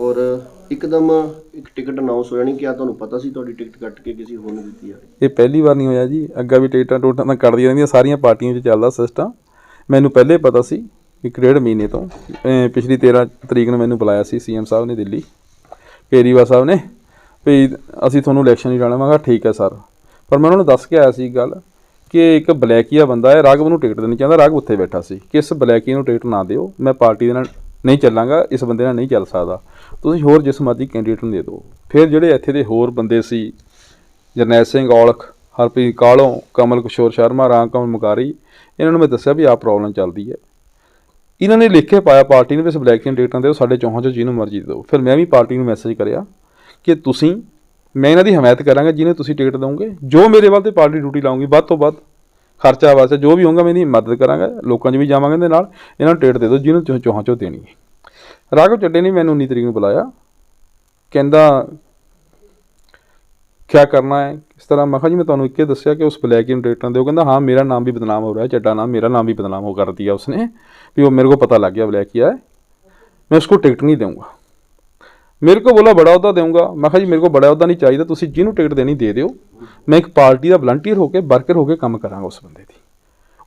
ਔਰ ਇੱਕਦਮ ਇੱਕ ਟਿਕਟ ਅਨਾਉਂਸ ਹੋ ਜਾਣੀ ਕਿ ਆ ਤੁਹਾਨੂੰ ਪਤਾ ਸੀ ਤੁਹਾਡੀ ਟਿਕਟ ਕੱਟ ਕੇ ਕਿਸੇ ਹੋਰ ਨੂੰ ਦਿੱਤੀ ਜਾ ਇਹ ਪਹਿਲੀ ਵਾਰ ਨਹੀਂ ਹੋਇਆ ਜੀ। ਅੱਗਾ ਵੀ ਟਿਕਟਾਂ ਟੋਟਾਂ ਤਾਂ ਕੱਟਦੀਆਂ ਰਹਿੰਦੀਆਂ, ਸਾਰੀਆਂ ਪਾਰਟੀਆਂ 'ਚ ਚੱਲਦਾ ਸਿਸਟਮ ਮੈਨੂੰ ਪਹਿਲੇ ਪਤਾ ਸੀ ਇੱਕ ਡੇਢ ਮਹੀਨੇ ਤੋਂ। ਅਹ ਪਿਛਲੀ 13 ਤਰੀਕ ਨੂੰ ਮੈਨੂੰ ਬੁਲਾਇਆ ਸੀ ਸੀਐਮ ਸਾਹਿਬ ਨੇ ਦਿੱਲੀ। ਕੇਜਰੀਵਾਲ ਸਾਹਿਬ ਨੇ ਵੀ ਅਸੀਂ ਤੁਹਾਨੂੰ ਇਲੈਕਸ਼ਨ ਨਹੀਂ ਲਾਣਾ ਮੈਂ ਕਿਹਾ ਠੀਕ ਹੈ ਸਰ ਪਰ ਮੈਂ ਉਹਨਾਂ ਨੂੰ ਦੱਸ ਕੇ ਆਇਆ ਸੀ ਗੱਲ ਕਿ ਇੱਕ ਬਲੈਕੀਆ ਬੰਦਾ ਹੈ, ਰਾਘਵ ਨੂੰ ਟਿਕਟ ਦੇਣੀ ਚਾਹੁੰਦਾ। ਰਾਘਵ ਉੱਥੇ ਬੈਠਾ ਸੀ। ਕਿ ਇਸ ਬਲੈਕੀ ਨੂੰ ਟਿਕਟ ਨਾ ਦਿਓ। ਮੈਂ ਪਾਰਟੀ ਦੇ ਨਾਲ ਨਹੀਂ ਚੱਲਾਂਗਾ, ਇਸ ਬੰਦੇ ਨਾਲ ਨਹੀਂ ਚੱਲ ਸਕਦਾ। ਤੁਸੀਂ ਹੋਰ ਜਿਸ ਮਰਜ਼ੀ ਕੈਂਡੀਡੇਟ ਨੂੰ ਦੇ ਦਿਓ। ਫਿਰ ਜਿਹੜੇ ਇੱਥੇ ਦੇ ਹੋਰ ਬੰਦੇ ਸੀ, ਜਰਨੈਲ ਸਿੰਘ ਔਲਖ, ਹਰਪ੍ਰੀਤ ਕਾਲੋਂ ਕਮਲ ਕਿਸ਼ੋਰ ਸ਼ਰਮਾ, ਰਾਮ ਕਮਲ ਮੁਕਾਰੀ, ਇਹਨਾਂ ਨੂੰ ਮੈਂ ਦੱਸਿਆ ਵੀ ਆਹ ਪ੍ਰੋਬਲਮ ਚੱਲਦੀ ਹੈ। ਇਹਨਾਂ ਨੇ ਲਿਖ ਕੇ ਪਾਇਆ ਪਾਰਟੀ ਨੂੰ ਵੀ ਇਸ ਬਲੈਕ ਦੀਆਂ ਟਿਕਟਾਂ ਦਿਓ, ਸਾਡੇ ਚੌਹਾਂ ਚੋਂ ਜਿਹਨੂੰ ਮਰਜ਼ੀ ਦਿਓ। ਫਿਰ ਮੈਂ ਵੀ ਪਾਰਟੀ ਨੂੰ ਮੈਸੇਜ ਕਰਿਆ ਕਿ ਤੁਸੀਂ, ਮੈਂ ਇਹਨਾਂ ਦੀ ਹਮਾਇਤ ਕਰਾਂਗਾ, ਜਿਹਨੇ ਤੁਸੀਂ ਟਿਕਟ ਦਿਓਗੇ ਜੋ ਮੇਰੇ ਵੱਲ ਤੇ ਪਾਰਟੀ ਡਿਊਟੀ ਲਾਉਂਗੀ, ਵੱਧ ਤੋਂ ਵੱਧ ਖਰਚਾ ਵਾਸਤੇ ਜੋ ਵੀ ਹੋਊਗਾ ਮੈਂ ਇਹਦੀ ਮਦਦ ਕਰਾਂਗਾ, ਲੋਕਾਂ 'ਚ ਵੀ ਜਾਵਾਂਗੇ ਇਹਦੇ ਨਾਲ, ਇਹਨਾਂ ਨੂੰ ਟੇਟ ਦੇ ਦਿਓ, ਜਿਹਨੂੰ ਤੁਸੀਂ ਚੋਹਾਂ ਚੋ ਦੇਣੀ ਹੈ। ਰਾਘਵ ਚੱਡੇ ਨੇ ਮੈਨੂੰ 19 ਤਰੀਕ ਨੂੰ ਬੁਲਾਇਆ, ਕਹਿੰਦਾ, ਕਿਆ ਕਰਨਾ ਹੈ? ਇਸ ਤਰ੍ਹਾਂ ਮੈਂ ਕਿਹਾ ਜੀ, ਮੈਂ ਤੁਹਾਨੂੰ ਇੱਕੇ ਦੱਸਿਆ ਕਿ ਉਸ ਬਲੈਕ ਹੀ ਡੇਟ ਨਾ ਦਿਓ ਕਹਿੰਦਾ, ਹਾਂ, ਮੇਰਾ ਨਾਮ ਵੀ ਬਦਨਾਮ ਹੋ ਰਿਹਾ, ਚੱਡਾ ਨਾਮ, ਮੇਰਾ ਨਾਮ ਵੀ ਬਦਨਾਮ ਹੋ ਕਰ ਦਿਆ ਉਸਨੇ, ਵੀ ਉਹ ਮੇਰੇ ਕੋ ਪਤਾ ਲੱਗ ਗਿਆ ਬਲੈਕ ਹੀ ਹੈ ਮੈਂ ਉਸ ਉਸਕੋ ਟਿਕਟ ਨਹੀਂ ਦਊਂਗਾ। ਮੇਰੇ ਕੋ ਬੋਲਾ ਬੜਾ ਅਹੁਦਾ ਦੇਊਂਗਾ। ਮੈਂ ਕਿਹਾ ਜੀ, ਮੇਰੇ ਕੋ ਬੜਾ ਅਹੁਦਾ ਨਹੀਂ ਚਾਹੀਦਾ, ਤੁਸੀਂ ਜਿਹਨੂੰ ਟਿਕਟ ਦੇਣੀ ਦੇ ਦਿਓ। ਮੈਂ ਇੱਕ ਪਾਰਟੀ ਦਾ ਵਲੰਟੀਅਰ ਹੋ ਕੇ ਵਰਕਰ ਹੋ ਕੇ ਕੰਮ ਕਰਾਂਗਾ ਉਸ ਬੰਦੇ ਦੀ।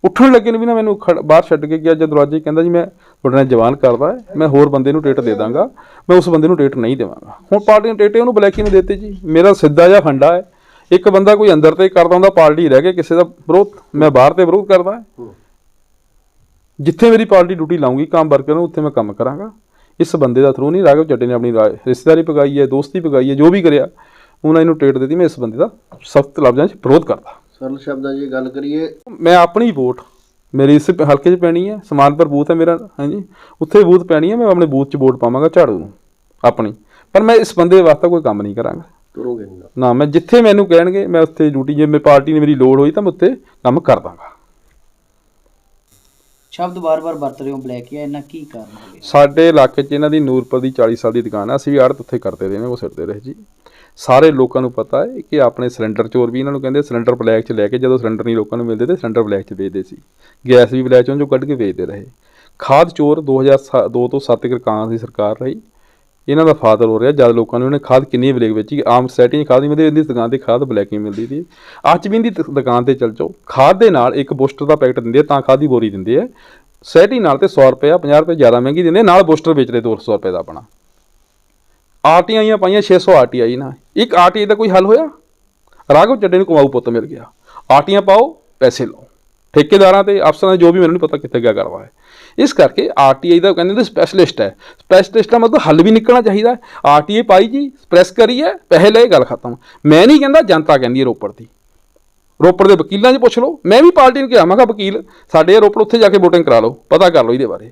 ਉੱਠਣ ਲੱਗੇ ਨੇ ਵੀ ਨਾ ਮੈਨੂੰ ਖੜ- ਬਾਹਰ ਛੱਡ ਕੇ ਗਿਆ ਜਦ ਦਰਵਾਜ਼ੇ, ਕਹਿੰਦਾ ਜੀ, ਮੈਂ ਤੁਹਾਡੇ ਨਾਲ ਜਵਾਨ ਕਰਦਾ ਮੈਂ ਹੋਰ ਬੰਦੇ ਨੂੰ ਟਿਕਟ ਦੇ ਦਾਂਗਾ, ਮੈਂ ਉਸ ਬੰਦੇ ਨੂੰ ਟਿਕਟ ਨਹੀਂ ਦੇਵਾਂਗਾ। ਹੁਣ ਪਾਰਟੀ ਨੇ ਟਿਕਟ ਉਹਨੂੰ ਬਲੈਕੀ ਨੂੰ ਦਿੱਤੇ ਜੀ? ਮੇਰਾ ਸਿੱਧਾ ਜਿਹਾ ਫੰਡਾ ਹੈ। ਇੱਕ ਬੰਦਾ ਕੋਈ ਅੰਦਰ ਤੇ ਕਰਦਾ ਹੁੰਦਾ, ਪਾਰਟੀ ਰਹਿ ਕੇ ਕਿਸੇ ਦਾ ਵਿਰੋਧ, ਮੈਂ ਬਾਹਰ ਤੇ ਵਿਰੋਧ ਕਰਦਾ ਜਿੱਥੇ ਮੇਰੀ ਪਾਰਟੀ ਡਿਊਟੀ ਲਾਉਂਗੀ, ਕੰਮ ਵਰਕਰ ਨੂੰ, ਉੱਥੇ ਮੈਂ ਕੰਮ ਕਰਾਂਗਾ। ਇਸ ਬੰਦੇ ਦਾ ਥਰੂ ਨਹੀਂ ਰਾਘਵ ਚੱਡੇ ਨੇ ਆਪਣੀ ਰਿਸ਼ਤੇਦਾਰੀ ਪਗਾਈ ਹੈ ਦੋਸਤੀ ਪਗਾਈ ਹੈ ਜੋ ਵੀ ਕਰਿਆ ਉਹਨਾਂ ਇਹਨੂੰ ਟਿਕਟ ਦਿੱਤੀ ਮੈਂ ਇਸ ਬੰਦੇ ਦਾ ਸਖਤ ਲਫ਼ਜ਼ਾਂ 'ਚ ਵਿਰੋਧ ਕਰਦਾ। ਸਰਲ ਸ਼ਬਦਾਂ 'ਚ ਇਹ ਗੱਲ ਕਰੀਏ। ਮੈਂ ਆਪਣੀ ਵੋਟ ਮੇਰੀ ਇਸ ਹਲਕੇ 'ਚ ਪੈਣੀ ਹੈ ਸਮਾਨਪੁਰ ਬੂਥ ਹੈ ਮੇਰਾ ਹਾਂਜੀ ਉੱਥੇ ਬੂਥ ਪੈਣੀ ਹੈ ਮੈਂ ਆਪਣੇ ਬੂਥ 'ਚ ਵੋਟ ਪਾਵਾਂਗਾ ਝਾੜੂ ਨੂੰ ਆਪਣੀ। ਪਰ ਮੈਂ ਇਸ ਬੰਦੇ ਵਾਸਤੇ ਕੋਈ ਕੰਮ ਨਹੀਂ ਕਰਾਂਗਾ। ਤੁਰੋਗੇ ਨਹੀਂ। ਨਾ ਮੈਂ ਜਿੱਥੇ ਮੈਨੂੰ ਕਹਿਣਗੇ ਮੈਂ ਉੱਥੇ ਡਿਊਟੀ ਜੇ ਮੇਰੀ ਪਾਰਟੀ ਨੇ ਮੇਰੀ ਲੋੜ ਹੋਈ ਤਾਂ ਮੈਂ ਉੱਥੇ ਕੰਮ ਕਰ ਦਾਂਗਾ। ਸ਼ਬਦ ਵਾਰ ਵਾਰ ਵਰਤ ਰਹੇ ਹੋ ਬਲੈਕ ਇਹਨਾਂ ਕੀ ਕਾਰਨ ਹੋ ਸਾਡੇ ਇਲਾਕੇ 'ਚ ਇਹਨਾਂ ਦੀ ਨੂਰਪੁਰ ਦੀ 40 ਸਾਲ ਦੀ ਦੁਕਾਨ ਹੈ ਅਸੀਂ ਵੀ ਆੜਤ ਉੱਥੇ ਕਰਦੇ ਰਹੇ ਨੇ ਉਹ ਸਿਰਦੇ ਰਹੇ ਜੀ। ਸਾਰੇ ਲੋਕਾਂ ਨੂੰ ਪਤਾ ਹੈ ਕਿ ਆਪਣੇ ਸਿਲੰਡਰ ਚੋਰ ਵੀ ਇਹਨਾਂ ਨੂੰ ਕਹਿੰਦੇ ਸਿਲੰਡਰ ਬਲੈਕ 'ਚ ਲੈ ਕੇ ਜਦੋਂ ਸਿਲੰਡਰ ਨਹੀਂ ਲੋਕਾਂ ਨੂੰ ਮਿਲਦੇ ਤੇ ਸਿਲੰਡਰ ਬਲੈਕ 'ਚ ਵੇਚਦੇ ਸੀ। ਗੈਸ ਵੀ ਬਲੈਕ 'ਚੋਂ ਜੋ ਕੱਢ ਕੇ ਵੇਚਦੇ ਰਹੇ। ਖਾਦ ਚੋਰ 2002 ਤੋਂ 7 ਤੱਕ ਕਾਂ ਦੀ ਸਰਕਾਰ ਰਹੀ। ਇਹਨਾਂ ਦਾ ਫਾਦਰ ਹੋ ਰਿਹਾ, ਜਦ ਲੋਕਾਂ ਨੂੰ ਉਹਨੇ ਖਾਦ ਕਿੰਨੀ ਬਲੇਕ ਵੇਚੀ, ਆਮ ਸੈਟਿੰਗ ਖਾਦ ਨਹੀਂ ਮਿਲਦੀ, ਇਹਦੀ ਦੁਕਾਨ ਤੇ ਖਾਦ ਬਲੈਕ ਹੀ ਮਿਲਦੀ ਸੀ। ਅੱਜ ਵੀ ਇਹਦੀ ਦੁਕਾਨ ਤੇ ਚੱਲ ਜਾਓ। ਖਾਦ ਦੇ ਨਾਲ ਇੱਕ ਬੂਸਟਰ ਦਾ ਪੈਕਟ ਦਿੰਦੇ ਆ, ਤਾਂ ਖਾਦ ਦੀ ਬੋਰੀ ਦਿੰਦੇ ਆ। ਸੈਟੀ ਨਾਲ ਤੇ 100 ਰੁਪਏ 50 ਰੁਪਏ ਜ਼ਿਆਦਾ ਮਹਿੰਗੀ ਦਿੰਦੇ ਨਾਲ ਬੂਸਟਰ ਵੇਚਦੇ 200 ਰੁਪਏ ਦਾ ਆਪਣਾ। ਆਰਟੀਆਈਆਂ ਪਾਈਆਂ 600 ਆਰਟੀਆਈ ਨਾ। ਇੱਕ ਆਰਟੀਆਈ ਦਾ ਕੋਈ ਹੱਲ ਹੋਇਆ? ਰਾਘਵ ਚੱਡੇ ਨੂੰ ਕਮਾਊ ਪੁੱਤ ਮਿਲ ਗਿਆ। ਆਰਟੀਆਂ ਪਾਓ, ਪੈਸੇ ਲਓ। ਠੇਕੇਦਾਰਾਂ ਤੇ ਅਫਸਰਾਂ ਦੇ ਜੋ ਵੀ ਮੈਨੂੰ ਨਹੀਂ ਪਤਾ ਕਿੱਥੇ ਗਿਆ ਕਰਵਾ ਹੈ ਇਸ ਕਰਕੇ ਆਰਟੀਆਈ ਦਾ ਕਹਿੰਦੇ ਨੇ ਸਪੈਸ਼ਲਿਸਟ ਹੈ। ਸਪੈਸ਼ਲਿਸਟ ਦਾ ਮਤਲਬ ਹੱਲ ਵੀ ਨਿਕਲਣਾ ਚਾਹੀਦਾ ਹੈ। ਆਰਟੀਆਈ ਪਾਈ ਜੀ, ਪ੍ਰੈਸ ਕਰੀ ਹੈ ਪੈਸੇ ਲਏ, ਗੱਲ ਖਤਮ। ਮੈਂ ਨਹੀਂ ਕਹਿੰਦਾ ਜਨਤਾ ਕਹਿੰਦੀ ਹੈ ਰੋਪੜ ਦੀ। ਰੋਪੜ ਦੇ ਵਕੀਲਾਂ 'ਚ ਪੁੱਛ ਲਓ। ਮੈਂ ਵੀ ਪਾਰਟੀ ਨੂੰ ਕਿਹਾ, ਮੈਂ ਕਿਹਾ, ਵਕੀਲ, ਸਾਡੇ ਰੋਪੜ ਉੱਥੇ ਜਾ ਕੇ ਵੋਟਿੰਗ ਕਰਾ ਲਓ, ਪਤਾ ਕਰ ਲਓ ਇਹਦੇ ਬਾਰੇ।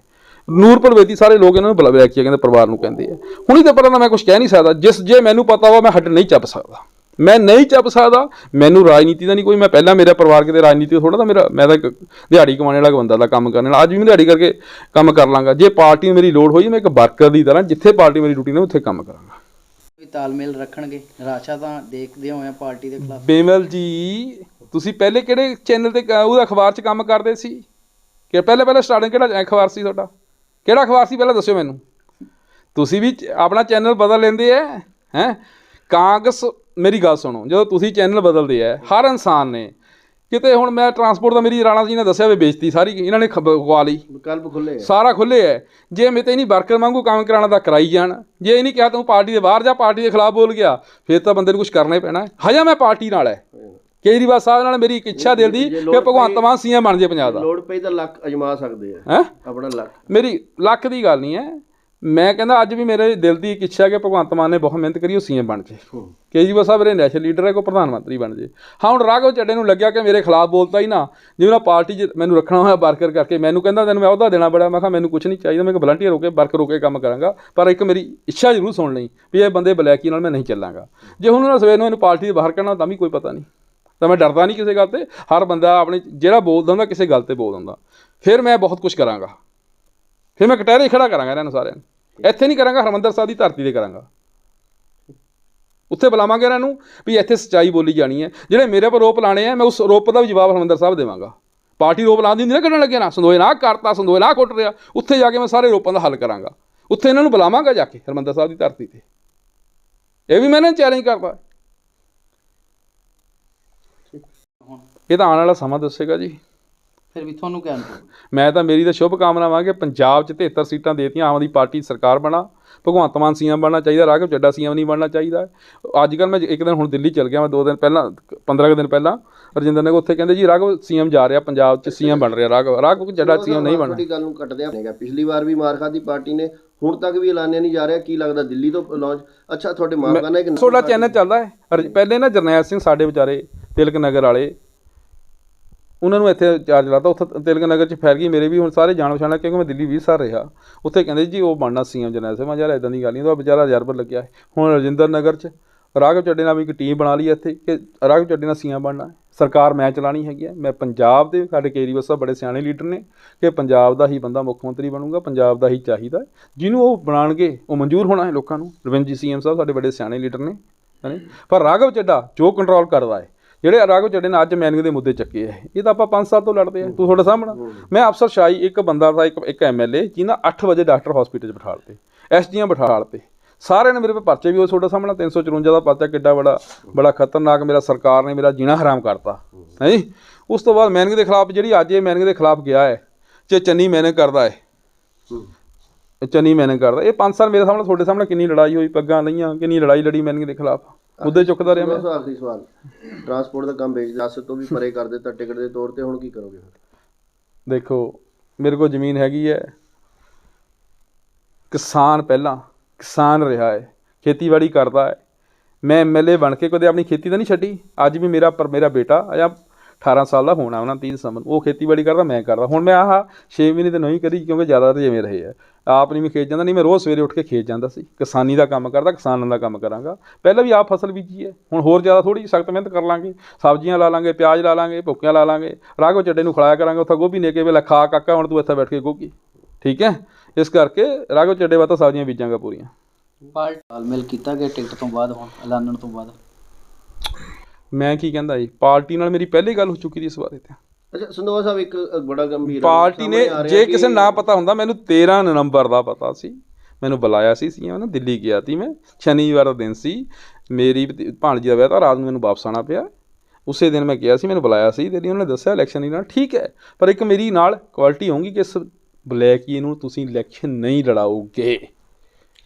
ਨੂਰਪੁਰ ਵੇਦੀ ਸਾਰੇ ਲੋਕ ਇਹਨਾਂ ਨੂੰ ਬੁਲਾ ਕੇ ਕਹਿੰਦੇ ਪਰਿਵਾਰ ਨੂੰ ਕਹਿੰਦੇ ਆ। ਹੁਣ ਇਹਦੇ ਪਰ ਮੈਂ ਕੁਝ ਕਹਿ ਨਹੀਂ ਸਕਦਾ। ਜਿਸ ਜੇ ਮੈਨੂੰ ਪਤਾ ਵਾ, ਮੈਂ ਹੱਡ ਨਹੀਂ ਚੱਪ ਸਕਦਾ। ਮੈਂ ਨਹੀਂ ਚੱਪ ਸਕਦਾ। ਮੈਨੂੰ ਰਾਜਨੀਤੀ ਦਾ ਨਹੀਂ ਕੋਈ ਮੈਂ ਪਹਿਲਾਂ ਮੇਰਾ ਪਰਿਵਾਰ ਕਿਤੇ ਰਾਜਨੀਤੀ ਥੋੜਾ ਤਾਂ ਮੇਰਾ ਮੈਂ ਤਾਂ ਇੱਕ ਦਿਹਾੜੀ ਕਮਾਉਣ ਵਾਲਾ ਬੰਦਾ ਦਾ ਕੰਮ ਕਰਨ ਵਾਲਾ। ਅੱਜ ਵੀ ਮੈਂ ਦਿਹਾੜੀ ਕਰਕੇ ਕੰਮ ਕਰ ਲਾਂਗਾ। ਜੇ ਪਾਰਟੀ ਨੂੰ ਮੇਰੀ ਲੋੜ ਹੋਈ ਮੈਂ ਇੱਕ ਵਰਕਰ ਦੀ ਤਰ੍ਹਾਂ ਜਿੱਥੇ ਪਾਰਟੀ ਮੇਰੀ ਡਿਊਟੀ ਨੇ ਉੱਥੇ ਕੰਮ ਕਰਾਂਗਾ। ਤਾਲਮੇਲ ਰੱਖਣਗੇ? ਨਿਰਾਸ਼ਾ ਤਾਂ ਦੇਖਦੇ ਹੋਏ ਪਾਰਟੀ ਦੇ ਖਿਲਾਫ। ਬੇਮਲ ਜੀ ਤੁਸੀਂ ਪਹਿਲੇ ਕਿਹੜੇ ਚੈਨਲ ਤੇ ਉਹਦਾ ਅਖਬਾਰ 'ਚ ਕੰਮ ਕਰਦੇ ਸੀ? ਕਿ ਪਹਿਲੇ ਪਹਿਲੇ ਸਟਾਰਟਿੰਗ ਕਿਹੜਾ ਅਖਬਾਰ ਸੀ ਤੁਹਾਡਾ? ਕਿਹੜਾ ਅਖਬਾਰ ਸੀ? ਪਹਿਲਾਂ ਦੱਸਿਓ ਮੈਨੂੰ। ਤੁਸੀਂ ਵੀ ਆਪਣਾ ਚੈਨਲ ਬਦਲ ਲੈਂਦੇ ਐ ਹੈ? ਕਾਂਗਰਸ ਮੇਰੀ ਗੱਲ ਸੁਣੋ ਜਦੋਂ ਤੁਸੀਂ ਚੈਨਲ ਬਦਲਦੇ ਐ ਹਰ ਇਨਸਾਨ ਨੇ ਕਿਤੇ ਹੁਣ ਮੈਂ ਟਰਾਂਸਪੋਰਟ ਦਾ ਮੇਰੀ ਰਾਣਾ ਜੀ ਨੇ ਦੱਸਿਆ ਵੀ ਵੇਚਤੀ ਸਾਰੀ ਇਹਨਾਂ ਨੇ ਗਵਾ ਲਈ। ਵਿਕਲਪ ਖੁੱਲੇ ਆ। ਸਾਰਾ ਖੁੱਲੇ ਹੈ ਜੇ ਮੇਤੇ ਨਹੀਂ ਵਰਕਰ ਵਾਂਗੂ ਕੰਮ ਕਰਾਉਣਾ ਤਾਂ ਕਰਾਈ ਜਾਣ। ਜੇ ਇਹ ਨਹੀਂ ਕਿਹਾ ਤੂੰ ਪਾਰਟੀ ਦੇ ਬਾਹਰ ਜਾ ਪਾਰਟੀ ਦੇ ਖਿਲਾਫ ਬੋਲ ਗਿਆ। ਫਿਰ ਤਾਂ ਬੰਦੇ ਨੂੰ ਕੁਝ ਕਰਨਾ ਹੀ ਪੈਣਾ। ਹਜੇ ਮੈਂ ਪਾਰਟੀ ਨਾਲ ਹੈ ਕੇਜਰੀਵਾਲ ਸਾਹਿਬ ਨਾਲ ਮੇਰੀ ਇੱਕ ਇੱਛਾ ਦਿਲ ਦੀ ਕਿ ਭਗਵੰਤ ਮਾਨ ਸੀਐਮ ਬਣ ਜੇ ਪੰਜਾਬ ਦਾ। ਲੋੜ ਪਈ ਤਾਂ ਲੱਕ ਅਜਮਾ ਸਕਦੇ ਆ। ਆਪਣਾ ਲੱਕ ਮੇਰੀ ਲੱਖ ਦੀ ਗੱਲ ਨਹੀਂ ਹੈ। ਮੈਂ ਕਹਿੰਦਾ ਅੱਜ ਵੀ ਮੇਰੇ ਦਿਲ ਦੀ ਇੱਕ ਇੱਛਾ ਹੈ ਕਿ ਭਗਵੰਤ ਮਾਨ ਨੇ ਬਹੁਤ ਮਿਹਨਤ ਕਰੀ ਉਹ ਸੀਐਮ ਬਣ ਜੇ। ਕੇਜਰੀਵਾਲ ਸਾਹਿਬ ਮੇਰੇ ਨੈਸ਼ਨਲ ਲੀਡਰ ਹੈ ਕੋ ਪ੍ਰਧਾਨ ਮੰਤਰੀ ਬਣ ਜੇ। ਹਾਂ ਹੁਣ ਰਾਘਵ ਚੱਡੇ ਨੂੰ ਲੱਗਿਆ ਕਿ ਮੇਰੇ ਖਿਲਾਫ ਬੋਲਤਾ ਹੀ ਨਾ। ਜਿਵੇਂ ਨਾ ਪਾਰਟੀ 'ਚ ਮੈਨੂੰ ਰੱਖਣਾ ਹੋਇਆ ਵਰਕਰ ਕਰਕੇ ਮੈਨੂੰ ਕਹਿੰਦਾ ਤੈਨੂੰ ਮੈਂ ਉਹਦਾ ਦੇਣਾ ਬੜਾ। ਮੈਂ ਕਿਹਾ ਮੈਨੂੰ ਕੁਝ ਨਹੀਂ ਚਾਹੀਦਾ ਮੈਂ ਇੱਕ ਵਲੰਟੀਅਰ ਹੋ ਕੇ ਵਰਕਰ ਹੋ ਕੇ ਕੰਮ ਕਰਾਂਗਾ। ਪਰ ਇੱਕ ਮੇਰੀ ਇੱਛਾ ਜ਼ਰੂਰ ਸੁਣ ਲਈ ਵੀ ਇਹ ਬੰਦੇ ਬਲੈਕੀ ਨਾਲ ਮੈਂ ਨਹੀਂ ਚੱਲਾਂਗਾ। ਜੇ ਹੁਣ ਉਹਨਾਂ ਸਵੇਰ ਨੂੰ ਇਹਨੂੰ ਪਾਰਟੀ ਦੇ ਬਾਹਰ ਕੱਢਣਾ ਤਾਂ ਵੀ ਕੋਈ ਪਤਾ ਨਹੀਂ। ਤਾਂ ਮੈਂ ਡਰਦਾ ਨਹੀਂ ਕਿਸੇ ਗੱਲ ਤੇ। ਹਰ ਬੰਦਾ ਆਪਣੀ ਜਿਹੜਾ ਬੋਲਦਾ ਹੁੰਦਾ ਕਿਸੇ ਗੱਲ ਤੇ ਬੋਲ ਦਿੰਦਾ ਫਿਰ ਮੈਂ ਬਹੁਤ ਕੁਝ ਕਰਾਂਗਾ। ਫਿਰ ਮੈਂ ਕਟਹਿਰੇ ਖੜਾ ਕਰਾਂਗਾ ਇਹਨਾਂ ਨੂੰ ਸਾਰਿਆਂ ਨੂੰ। ਇੱਥੇ ਨਹੀਂ ਕਰਾਂਗਾ, ਹਰਮੰਦਰ ਸਾਹਿਬ ਦੀ ਧਰਤੀ ਤੇ ਕਰਾਂਗਾ। ਉੱਥੇ ਬੁਲਾਵਾਂਗੇ ਇਹਨਾਂ ਨੂੰ ਵੀ ਇੱਥੇ ਸੱਚਾਈ ਬੋਲੀ ਜਾਣੀ ਹੈ। ਜਿਹੜੇ ਮੇਰੇ ਪਰ ਰੋਪ ਲਾਣੇ ਆ, ਮੈਂ ਉਸ ਰੋਪ ਦਾ ਵੀ ਜਵਾਬ ਹਰਮੰਦਰ ਸਾਹਿਬ ਦੇਵਾਂਗਾ। ਪਾਰਟੀ ਰੋਪ ਲਾਉਂਦੀ ਹੁੰਦੀ ਨਾ ਕੱਢਣ ਲੱਗੇ ਨਾ ਸੰਦੋਏ ਨਾ ਕਰਤਾ, ਸੰਦੋਏ ਨਾ ਕੁੱਟ ਰਿਹਾ। ਉੱਥੇ ਜਾ ਕੇ ਮੈਂ ਸਾਰੇ ਰੋਪਾਂ ਦਾ ਹੱਲ ਕਰਾਂਗਾ। ਉੱਥੇ ਇਹਨਾਂ ਨੂੰ ਬੁਲਾਵਾਂਗਾ ਜਾ ਕੇ ਹਰਮੰਦਰ ਸਾਹਿਬ ਦੀ ਧਰਤੀ ਤੇ। ਇਹ ਵੀ ਮੈਂ ਇਹਨਾਂ ਚੈਲੰਜ ਕਰਦਾ। ਇਹ ਤਾਂ ਆਉਣ ਵਾਲਾ ਸਮਾਂ ਦੱਸੇਗਾ ਜੀ। ਫਿਰ ਵੀ ਤੁਹਾਨੂੰ ਕਹਿਣ ਤੋਂ ਮੈਂ ਤਾਂ ਮੇਰੀ ਤਾਂ ਸ਼ੁਭ ਕਾਮਨਾਵਾਂ ਕਿ ਪੰਜਾਬ 'ਚ 73 ਸੀਟਾਂ ਦੇਤੀਆਂ ਆਮ ਆਦਮੀ ਪਾਰਟੀ ਸਰਕਾਰ ਬਣਾ ਭਗਵੰਤ ਮਾਨ ਸੀਐਮ ਬਣਨਾ ਚਾਹੀਦਾ ਰਾਘਵ ਚੱਡਾ ਸੀਐਮ ਨਹੀਂ ਬਣਨਾ ਚਾਹੀਦਾ। ਅੱਜ ਕੱਲ ਮੈਂ ਇੱਕ ਦਿਨ ਹੁਣ ਦਿੱਲੀ ਚਲ ਗਿਆ ਮੈਂ ਦੋ ਦਿਨ ਪਹਿਲਾਂ 15 ਕੁ ਦਿਨ ਪਹਿਲਾਂ ਰਜਿੰਦਰ ਨਗਰ ਉੱਥੇ ਕਹਿੰਦੇ ਜੀ ਰਾਘਵ ਸੀਐਮ ਜਾ ਰਿਹਾ ਪੰਜਾਬ 'ਚ ਸੀਐਮ ਬਣ ਰਿਹਾ ਰਾਘਵ ਰਾਘਵ ਚੱਡਾ ਸੀਐਮ ਨਹੀਂ ਬਣਨਾ। ਗੱਲ ਨੂੰ ਕੱਟਦੇ ਆ। ਪਿਛਲੀ ਵਾਰ ਵੀ ਮਾਰ ਖਾਦੀ ਪਾਰਟੀ ਨੇ ਹੁਣ ਤੱਕ ਵੀ ਐਲਾਨਿਆ ਨਹੀਂ ਜਾ ਰਿਹਾ ਕੀ ਲੱਗਦਾ ਦਿੱਲੀ ਤੋਂ ਲਾਂਚ ਅੱਛਾ ਤੁਹਾਡੇ ਮਾਪਿਆਂ ਨੇ ਕਿ ਤੁਹਾਡਾ ਚੈਨਲ ਚੱਲਦਾ ਹੈ। ਪਹਿਲੇ ਨਾ ਜਰਨੈਲ ਸਿੰਘ ਸਾਡੇ ਵਿਚਾਰੇ ਤਿਲਕ ਨਗਰ ਵਾਲੇ ਉਹਨਾਂ ਨੂੰ ਇੱਥੇ ਚਾਰਜ ਲਾਤਾ, ਉੱਥੇ ਤਿਲਕ ਨਗਰ ਚ ਫੈਲ ਗਈ, ਮੇਰੇ ਵੀ ਹੁਣ ਸਾਰੇ ਜਾਣ ਪਛਾਣ ਕਿਉਂਕਿ ਮੈਂ ਦਿੱਲੀ 20 ਸਾਲ ਰਿਹਾ। ਉੱਥੇ ਕਹਿੰਦੇ ਜੀ ਉਹ ਬਣਨਾ ਸੀਐਮ ਜਰਨੈਲ ਸਿੰਘ ਮੈਂ ਯਾਰ ਇਦਾਂ ਦੀ ਗੱਲ ਨਹੀਂ, ਉਹ ਵਿਚਾਰਾ ਰਿਜ਼ਰਵ ਲੱਗਿਆ। ਹੁਣ ਰਜਿੰਦਰ ਨਗਰ ਚ, ਰਾਘਵ ਚੱਡੇ ਨਾਲ ਵੀ ਇੱਕ ਟੀਮ ਬਣਾ ਲਈ ਇੱਥੇ, ਕਿ ਰਾਘਵ ਚੱਡੇ ਨਾਲ ਸੀਐਮ ਬਣਨਾ ਹੈ। ਸਰਕਾਰ ਮੈਂ ਚਲਾਣੀ ਹੈਗੀ ਹੈ ਮੈਂ ਪੰਜਾਬ ਦੇ, ਸਾਡੇ ਕੇਜਰੀਵਾਲ ਸਾਹਿਬ ਬੜੇ ਸਿਆਣੇ ਲੀਡਰ ਨੇ, ਕਿ ਪੰਜਾਬ ਦਾ ਹੀ ਬੰਦਾ ਮੁੱਖ ਮੰਤਰੀ ਬਣੂਗਾ, ਪੰਜਾਬ ਦਾ ਹੀ ਚਾਹੀਦਾ ਜਿਹਨੂੰ ਉਹ ਬਣਾਉਣਗੇ ਉਹ ਮਨਜ਼ੂਰ ਹੋਣਾ ਹੈ ਲੋਕਾਂ ਨੂੰ। ਰਵਿੰਦਰ ਜੀ ਸੀਐਮ ਸਾਹਿਬ ਸਾਡੇ ਬੜੇ ਸਿਆਣੇ ਲੀਡਰ ਨੇ ਹੈਨੇ ਪਰ ਰਾਘਵ ਚੱਡਾ ਜੋ ਕੰਟਰੋਲ ਕਰਦਾ ਹੈ ਜਿਹੜੇ ਰਾਘਵ ਚੱਡੇ ਨੇ ਅੱਜ ਮੈਨਿੰਗ ਦੇ ਮੁੱਦੇ ਚੱਕੇ ਹੈ ਇਹ। ਤਾਂ ਆਪਾਂ 5 ਸਾਲ ਤੋਂ ਲੜਦੇ ਆ। ਤੂੰ ਤੁਹਾਡੇ ਸਾਹਮਣੇ। ਮੈਂ ਅਫਸਰ ਸ਼ਾਹੀ, ਇੱਕ ਬੰਦਾ ਦਾ ਇੱਕ ਇੱਕ ਐਮਐਲਏ ਜਿਹਨਾਂ 8 ਵਜੇ ਡਾਕਟਰ ਹਸਪੀਟਲ 'ਚ ਬਿਠਾ ਲਤੇ। ਐਸਡੀਆਂ ਬਿਠਾ ਲਤੇ। ਸਾਰਿਆਂ ਨੇ ਮੇਰੇ 'ਤੇ ਪਰਚੇ ਵੀ ਉਹ ਤੁਹਾਡੇ ਸਾਹਮਣੇ। 354 ਦਾ ਪਰਚਾ ਕਿੱਡਾ ਬੜਾ ਬੜਾ ਖਤਰਨਾਕ ਮੇਰਾ ਸਰਕਾਰ ਨੇ ਮੇਰਾ ਜੀਣਾ ਹਰਾਮ ਕਰਤਾ। ਹੈ? ਉਸ ਤੋਂ ਬਾਅਦ ਮੈਨਿੰਗ ਦੇ ਖਿਲਾਫ ਜਿਹੜੀ ਅੱਜ ਇਹ ਮੈਨਿੰਗ ਦੇ ਖਿਲਾਫ ਗਿਆ ਹੈ ਜੇ ਚੰਨੀ ਮੈਨਿੰਗ ਕਰਦਾ ਹੈ। ਚੰਨੀ ਮੈਨਿੰਗ ਕਰਦਾ। ਇਹ 5 ਸਾਲ ਮੇਰੇ ਸਾਹਮਣੇ, ਤੁਹਾਡੇ ਸਾਹਮਣੇ ਕਿੰਨੀ ਲੜਾਈ ਹੋਈ, ਪੱਗਾਂ ਲਈਆਂ, ਕਿੰਨੀ ਲੜਾਈ ਲੜੀ ਮੈਨਿੰਗ ਦੇ ਖਿਲਾਫ। ਮੁੱਦੇ ਚੁੱਕਦਾ ਰਿਹਾ ਮੈਂ? ਬਸ ਆਖਰੀ ਸਵਾਲ। ਟਰਾਂਸਪੋਰਟ ਦਾ ਕੰਮ ਵੇਚ ਦੱਸ ਤੋਂ ਵੀ ਪਰੇ ਕਰ ਦਿੱਤਾ ਟਿਕਟ ਦੇ ਤੌਰ ਤੇ ਹੁਣ ਕੀ ਕਰੋਗੇ ਦੇਖੋ ਮੇਰੇ ਕੋਲ ਜ਼ਮੀਨ ਹੈਗੀ ਹੈ ਕਿਸਾਨ ਪਹਿਲਾਂ ਕਿਸਾਨ ਰਿਹਾ ਹੈ ਖੇਤੀਬਾੜੀ ਕਰਦਾ ਹੈ ਮੈਂ ਐਮਐਲਏ ਬਣ ਕੇ ਕਦੇ ਆਪਣੀ ਖੇਤੀ ਤਾਂ ਨਹੀਂ ਛੱਡੀ? ਅੱਜ ਵੀ ਮੇਰਾ ਪਰ ਮੇਰਾ ਬੇਟਾ ਆਇਆ 18 ਸਾਲ ਦਾ ਹੋਣਾ, ਉਹਨਾਂ 30 ਦਸੰਬਰ ਨੂੰ। ਉਹ ਖੇਤੀਬਾੜੀ ਕਰਦਾ, ਮੈਂ ਕਰਦਾ। ਹੁਣ ਮੈਂ ਆਹ 6 ਮਹੀਨੇ ਤੇ ਨਹੀਂ ਕਰੀ, ਕਿਉਂਕਿ ਜ਼ਿਆਦਾ ਜਿਵੇਂ ਰਹੇ ਆ। ਆਪ ਨਹੀਂ ਮੈਂ ਖੇਤ ਜਾਂਦਾ, ਨਹੀਂ, ਮੈਂ ਰੋਜ਼ ਸਵੇਰੇ ਉੱਠ ਕੇ ਖੇਤ ਜਾਂਦਾ ਸੀ। ਕਿਸਾਨੀ ਦਾ ਕੰਮ ਕਰਦਾ, ਕਿਸਾਨਾਂ ਦਾ ਕੰਮ ਕਰਾਂਗਾ। ਪਹਿਲਾਂ ਵੀ ਆਪ ਫਸਲ ਬੀਜੀ ਹੈ। ਹੁਣ ਹੋਰ ਜ਼ਿਆਦਾ ਥੋੜੀ ਸਖਤ ਮਿਹਨਤ ਕਰ ਲਾਂਗੇ। ਸਬਜ਼ੀਆਂ ਲਾ ਲਾਂਗੇ, ਪਿਆਜ਼ ਲਾ ਲਾਂਗੇ ਭੁੱਕੀਆਂ ਲਾ ਲਾਂਗੇ। ਰਾਘੋ ਚੱਡੇ ਨੂੰ ਖਿਲਾਇਆ ਕਰਾਂਗੇ, ਉੱਥੇ ਗੋਭੀ ਨੇ ਕੇ ਵੇਲੇ ਖਾ, ਕਾਕਾ, ਹੁਣ ਤੂੰ ਇੱਥੇ ਬੈਠ ਕੇ ਗੋਗੀ ਠੀਕ ਹੈ? ਇਸ ਕਰਕੇ ਰਾਘੋ ਚੱਡੇ ਵਾਸਤੇ ਸਬਜ਼ੀਆਂ ਬੀਜਾਂਗਾ ਪੂਰੀਆਂ। ਪਾਰਟੀ ਤਾਲਮੇਲ ਕੀਤਾ ਗਿਆ ਟਿਕਟ ਤੋਂ ਬਾਅਦ ਹੁਣ, ਐਲਾਨਣ ਤੋਂ ਬਾਅਦ? ਮੈਂ ਕੀ ਕਹਿੰਦਾ ਜੀ ਪਾਰਟੀ ਨਾਲ ਮੇਰੀ ਪਹਿਲੀ ਗੱਲ ਹੋ ਚੁੱਕੀ ਦੀ ਇਸ ਬਾਰੇ ਤੇ ਅੱਛਾ ਸੰਦੋਆ ਸਾਹਿਬ ਇੱਕ ਬੜਾ ਗੰਭੀਰ ਪਾਰਟੀ ਨੇ ਜੇ ਕਿਸੇ ਨੂੰ ਨਾ ਪਤਾ ਹੁੰਦਾ ਮੈਨੂੰ 13 ਨਵੰਬਰ ਦਾ ਪਤਾ ਸੀ। ਮੈਨੂੰ ਬੁਲਾਇਆ ਸੀ ਸੀਐਮ ਨੇ ਦਿੱਲੀ ਗਿਆ ਸੀ ਮੈਂ। ਸ਼ਨੀਵਾਰ ਦਾ ਦਿਨ ਸੀ। ਮੇਰੀ ਭਤੀ- ਭਾਣਜੀ ਦਾ ਵਿਆਹ ਤਾਂ ਰਾਤ ਨੂੰ ਮੈਨੂੰ ਵਾਪਸ ਆਉਣਾ ਪਿਆ। ਉਸੇ ਦਿਨ ਮੈਂ ਗਿਆ ਸੀ ਮੈਨੂੰ ਬੁਲਾਇਆ ਸੀ ਤੇ ਉਹਨਾਂ ਨੇ ਦੱਸਿਆ ਇਲੈਕਸ਼ਨ ਨਹੀਂ ਲੜਨਾ ਠੀਕ ਹੈ ਪਰ ਇੱਕ ਮੇਰੀ ਨਾਲ ਕੁਆਲਿਟੀ ਹੋਊਗੀ ਕਿ ਇਸ ਬਲੈਕ ਨੂੰ ਤੁਸੀਂ ਇਲੈਕਸ਼ਨ ਨਹੀਂ ਲੜਾਓਗੇ।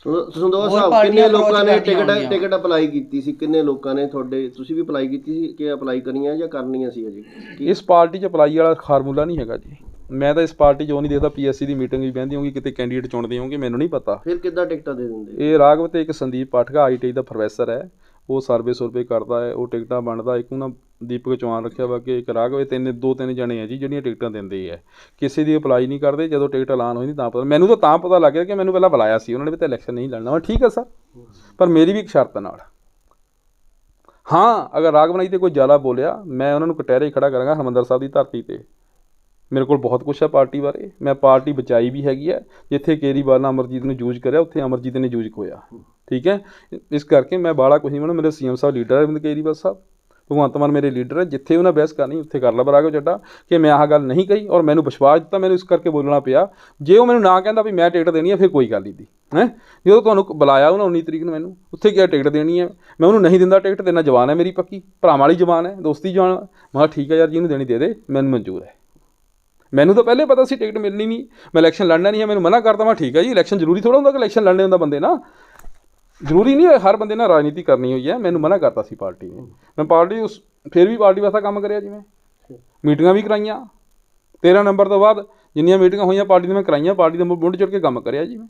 ਸੰਦੋ- ਸੰਦੋਆ ਹੋਰ ਸਾਹਿਬ ਪਾਰਟੀਆਂ ਕਿੰਨੇ ਲੋਕਾਂ ਨੇ ਟਿਕਟ ਟਿਕਟ ਅਪਲਾਈ ਕੀਤੀ ਸੀ? ਕਿੰਨੇ ਲੋਕਾਂ ਨੇ ਤੁਹਾਡੇ ਤੁਸੀਂ ਵੀ ਅਪਲਾਈ ਕੀਤੀ ਸੀ ਕਿ ਅਪਲਾਈ ਕਰੀਆਂ ਜਾਂ ਕਰਨੀਆਂ ਸੀ ਅਜੇ? ਕੀ ਇਸ ਪਾਰਟੀ 'ਚ ਅਪਲਾਈ ਵਾਲਾ ਫਾਰਮੂਲਾ ਨਹੀਂ ਹੈਗਾ ਜੀ। ਮੈਂ ਤਾਂ ਇਸ ਪਾਰਟੀ 'ਚ ਉਹ ਨਹੀਂ ਦੇਖਦਾ ਪੀਐਸਸੀ ਦੀ ਮੀਟਿੰਗ ਵੀ ਬਹਿੰਦੀ ਹੋਊਗੀ ਕਿਤੇ ਕੈਂਡੀਡੇਟ ਚੁਣਦੇ ਹੋਣਗੇ ਮੈਨੂੰ ਨਹੀਂ ਪਤਾ। ਫਿਰ ਕਿੱਦਾਂ ਟਿਕਟਾਂ ਦੇ ਦਿੰਦੇ? ਇਹ ਰਾਘਵ ਤੇ ਇੱਕ ਸੰਦੀਪ ਪਾਠਕ ਆਈਟੀ ਦਾ ਪ੍ਰੋਫੈਸਰ ਹੈ। ਉਹ ਸਰਵੇ ਸੁਰਵੇ ਕਰਦਾ ਹੈ, ਉਹ ਟਿਕਟਾਂ ਬਣਦਾ ਇੱਕ ਉਹਨਾਂ ਦੀਪਕ ਚੌਹਾਨ ਰੱਖਿਆ ਵਾ ਕਿ ਇੱਕ ਰਾਘਵ ਇਹ ਤਿੰਨ, ਦੋ, ਤਿੰਨ ਜਣੇ ਆ ਜੀ, ਜਿਹੜੀਆਂ ਟਿਕਟਾਂ ਦਿੰਦੇ ਆ। ਕਿਸੇ ਦੀ ਅਪਲਾਈ ਨਹੀਂ ਕਰਦੇ, ਜਦੋਂ ਟਿਕਟ ਐਲਾਨ ਹੋਈ ਨਹੀਂ ਤਾਂ ਪਤਾ ਮੈਨੂੰ ਤਾਂ ਤਾਂ ਪਤਾ ਲੱਗਿਆ ਕਿ ਮੈਨੂੰ ਪਹਿਲਾਂ ਬੁਲਾਇਆ ਸੀ, ਉਹਨਾਂ ਨੇ ਵੀ ਤਾਂ ਇਲੈਕਸ਼ਨ ਨਹੀਂ ਲੜਨਾ। ਮੈਂ ਠੀਕ ਆ ਸਰ, ਪਰ ਮੇਰੀ ਵੀ ਇੱਕ ਸ਼ਰਤ ਨਾਲ। ਹਾਂ, ਅਗਰ ਰਾਘਵ ਨਹੀਂ ਤੇ ਕੋਈ ਜ਼ਿਆਦਾ ਬੋਲਿਆ, ਮੈਂ ਉਹਨਾਂ ਨੂੰ ਕਟਹਿਰੇ ਖੜਾ ਕਰਾਂਗਾ ਹਰਮੰਦਰ ਸਾਹਿਬ ਦੀ ਧਰਤੀ ਤੇ। ਮੇਰੇ ਕੋਲ ਬਹੁਤ ਕੁਝ ਹੈ ਪਾਰਟੀ ਬਾਰੇ। ਮੈਂ ਪਾਰਟੀ ਬਚਾਈ ਵੀ ਹੈਗੀ ਹੈ ਜਿੱਥੇ ਕੇਜਰੀਵਾਲ ਨੇ ਅਮਰਜੀਤ ਨੂੰ ਯੂਜ਼ ਕਰਿਆ, ਉੱਥੇ ਅਮਰਜੀਤ ਨੇ ਯੂਜ਼ ਹੋਇਆ ਠੀਕ ਹੈ? ਇਸ ਕਰਕੇ ਮੈਂ ਬਾਲਾ ਕੁਝ ਨਹੀਂ ਮੈਨੂੰ ਮੇਰੇ ਸੀਐਮ ਸਾਹਿਬ ਲੀਡਰ ਅਰਵਿੰਦ ਕੇਜਰੀਵਾਲ ਸਾਹਿਬ। ਭਗਵੰਤ ਮਾਨ ਮੇਰੇ ਲੀਡਰ ਹੈ ਜਿੱਥੇ ਉਹਨਾਂ ਬਹਿਸ ਕਰਨੀ, ਉੱਥੇ ਕਰ ਲਾ ਬਰਾਗੋ ਚੱਡਾ, ਕਿ ਮੈਂ ਆਹ ਗੱਲ ਨਹੀਂ ਕਹੀ ਔਰ ਮੈਨੂੰ ਵਿਸ਼ਵਾਸ ਦਿੱਤਾ, ਮੈਨੂੰ ਇਸ ਕਰਕੇ ਬੋਲਣਾ ਪਿਆ। ਜੇ ਉਹ ਮੈਨੂੰ ਨਾ ਕਹਿੰਦਾ ਵੀ ਮੈਂ ਟਿਕਟ ਦੇਣੀ ਹੈ ਫਿਰ ਕੋਈ ਗੱਲ ਨਹੀਂ ਦੀ, ਹੈ? ਜਦੋਂ ਤੁਹਾਨੂੰ ਬੁਲਾਇਆ ਉਹਨਾਂ 19 ਤਰੀਕ ਨੂੰ ਮੈਨੂੰ, ਉੱਥੇ ਕਿਹਾ ਟਿਕਟ ਦੇਣੀ ਹੈ ਮੈਂ ਉਹਨੂੰ ਨਹੀਂ ਦਿੰਦਾ ਟਿਕਟ ਦੇਣਾ ਜਵਾਨ ਹੈ ਮੇਰੀ ਪੱਕੀ। ਭਰਾਵਾਂ ਵਾਲੀ ਜਵਾਨ ਹੈ, ਦੋਸਤੀ ਜਵਾਨ ਮੈਂ ਕਿਹਾ ਠੀਕ ਹੈ ਯਾਰ, ਜਿਹਨੂੰ ਦੇਣੀ ਦੇ ਦੇ, ਮੈਨੂੰ ਮਨਜ਼ੂਰ ਹੈ। ਮੈਨੂੰ ਤਾਂ ਪਹਿਲੇ ਪਤਾ ਸੀ ਟਿਕਟ ਮਿਲਣੀ ਨਹੀਂ। ਮੈਂ ਇਲੈਕਸ਼ਨ ਲੜਨਾ ਨਹੀਂ ਹੈ ਮੈਨੂੰ ਮਨਾ ਕਰਦਾ ਮੈਂ ਠੀਕ ਹੈ ਜੀ, ਇਲੈਕਸ਼ਨ ਜ਼ਰੂਰੀ ਥੋੜਾ ਹੁੰਦਾ ਕਿ ਇਲੈਕਸ਼ਨ ਲੜਨੇ ਹੁੰਦਾ ਬੰਦੇ ਨਾ ਜ਼ਰੂਰੀ ਨਹੀਂ ਹੈ, ਹਰ ਬੰਦੇ ਨੇ ਰਾਜਨੀਤੀ ਕਰਨੀ ਹੋਈ ਹੈ। ਮੈਨੂੰ ਮਨਾ ਕਰਤਾ ਸੀ ਪਾਰਟੀ ਨੇ। ਮੈਂ ਪਾਰਟੀ ਉਸ, ਫਿਰ ਵੀ ਪਾਰਟੀ ਵਾਸਤੇ ਕੰਮ ਕਰਿਆ ਜਿਵੇਂ। ਮੀਟਿੰਗਾਂ ਵੀ ਕਰਾਈਆਂ। 13 ਨੰਬਰ ਤੋਂ ਬਾਅਦ ਜਿੰਨੀਆਂ ਮੀਟਿੰਗਾਂ ਹੋਈਆਂ, ਪਾਰਟੀ ਨੇ ਮੈਂ ਕਰਾਈਆਂ। ਪਾਰਟੀ ਦੇ ਮੁੱਢ ਚੜ ਕੇ ਕੰਮ ਕਰਿਆ ਜੀ ਮੈਂ